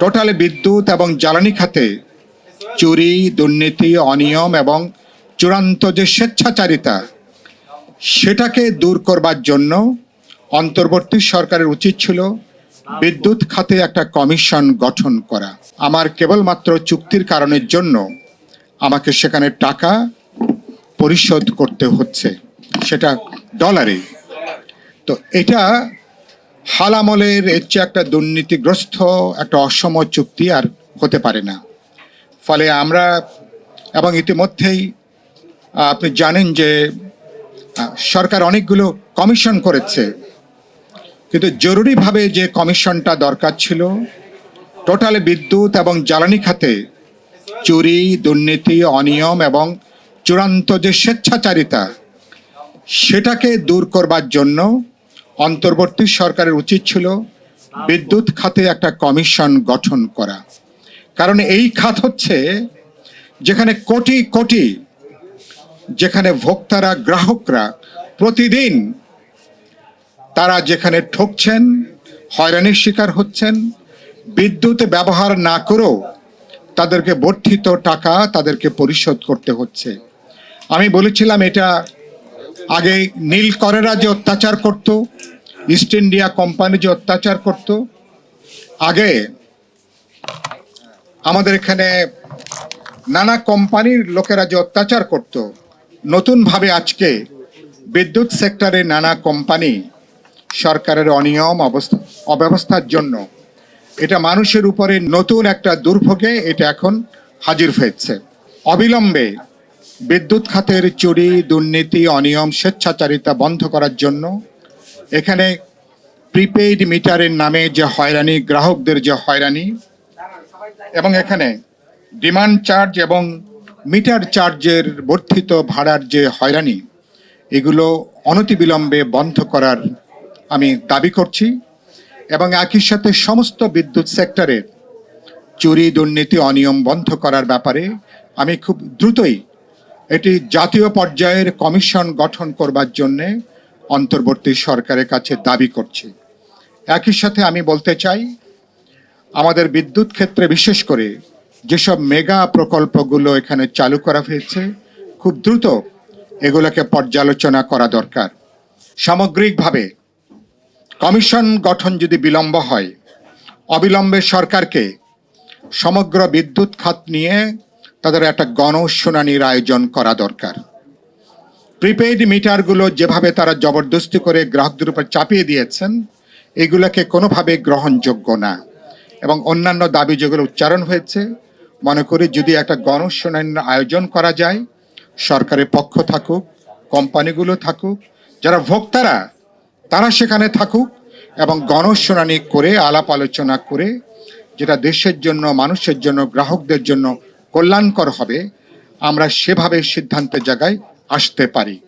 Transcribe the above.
Total বিদ্যুৎ এবং জ্বালানি খাতে চুরি, দুর্নীতি, অনিয়ম এবং চূড়ান্ত যে স্বেচ্ছাচারিতা, সেটাকে দূর করবার জন্য অন্তর্বর্তী সরকারের উচিত ছিল বিদ্যুৎ খাতে একটা কমিশন গঠন করা। আমার কেবলমাত্র চুক্তির কারণের জন্য আমাকে সেখানে টাকা পরিশোধ করতে হচ্ছে, সেটা ডলারে। তো এটা হালামলের এর চেয়ে একটা দুর্নীতিগ্রস্ত, একটা অসম চুক্তি আর হতে পারে না। ফলে আমরা এবং ইতিমধ্যেই আপনি জানেন যে সরকার অনেকগুলো কমিশন করেছে। কিন্তু জরুরিভাবে যে কমিশনটা দরকার ছিল, টোটাল বিদ্যুৎ এবং জ্বালানি খাতে চুরি, দুর্নীতি, অনিয়ম এবং চূড়ান্ত যে স্বেচ্ছাচারিতা, সেটাকে দূর করবার জন্য অন্তর্বর্তী সরকারের উচিত ছিল বিদ্যুৎ খাতে একটা কমিশন গঠন করা। কারণ এই খাত হচ্ছে যেখানে কোটি কোটি যেখানে ভোক্তারা, গ্রাহকরা প্রতিদিন তারা যেখানে ঠকছেন, হয়রানির শিকার হচ্ছেন, বিদ্যুৎ ব্যবহার না করেও তাদেরকে বর্ধিত টাকা তাদেরকে পরিশোধ করতে হচ্ছে। আমি বলেছিলাম এটা আগে নীল করেরা যে অত্যাচার করত ইস্ট ইন্ডিয়া কোম্পানি যে অত্যাচার করত, আগে আমাদের এখানে নানা কোম্পানির লোকেরা যে অত্যাচার করত, নতুনভাবে আজকে বিদ্যুৎ সেক্টরে নানা কোম্পানি সরকারের অনিয়ম অবস্থা, অব্যবস্থার জন্য। এটা মানুষের উপরে নতুন একটা দুর্ভোগে এটা এখন হাজির হয়েছে। অবিলম্বে বিদ্যুৎ খাতের চুরি, দুর্নীতি, অনিয়ম, স্বেচ্ছাচারিতা বন্ধ করার জন্য এখানে প্রিপেইড মিটারের নামে যে হয়রানি, গ্রাহকদের যে হয়রানি, এবং এখানে ডিমান্ড চার্জ এবং মিটার চার্জের বর্ধিত ভাড়ার যে হয়রানি, এগুলো অনতিবিলম্বে বন্ধ করার আমি দাবি করছি। এবং একই সাথে সমস্ত বিদ্যুৎ সেক্টরের চুরি, দুর্নীতি, অনিয়ম বন্ধ করার ব্যাপারে আমি খুব দ্রুতই এটি জাতীয় পর্যায়ের কমিশন গঠন করবার জন্য অন্তর্বর্তী সরকারের কাছে দাবি করছি। একই সাথে আমি বলতে চাই, আমাদের বিদ্যুৎ ক্ষেত্রে বিশেষ করে যেসব মেগা প্রকল্পগুলো এখানে চালু করা হয়েছে, খুব দ্রুত এগুলোকে পর্যালোচনা করা দরকার। সামগ্রিকভাবে কমিশন গঠন যদি বিলম্ব হয়, অবিলম্বে সরকারকে সমগ্র বিদ্যুৎ খাত নিয়ে তাদের একটা গণশুনানির আয়োজন করা দরকার। প্রিপেইড মিটারগুলো যেভাবে তারা জবরদস্তি করে গ্রাহকদের উপর চাপিয়ে দিয়েছেন, এগুলোকে কোনোভাবে গ্রহণযোগ্য না। এবং অন্যান্য দাবি যেগুলো উচ্চারণ হয়েছে, মনে করি যদি একটা গণশুনানির আয়োজন করা যায়, সরকারের পক্ষ থাকুক, কোম্পানিগুলো থাকুক, যারা ভোক্তারা, তারা সেখানে থাকুক এবং গণশুনানি করে, আলাপ আলোচনা করে, যেটা দেশের জন্য, মানুষের জন্য, গ্রাহকদের জন্য কল্যাণকর হবে, আমরা সেভাবে সিদ্ধান্তের জায়গায় আসতে পারি।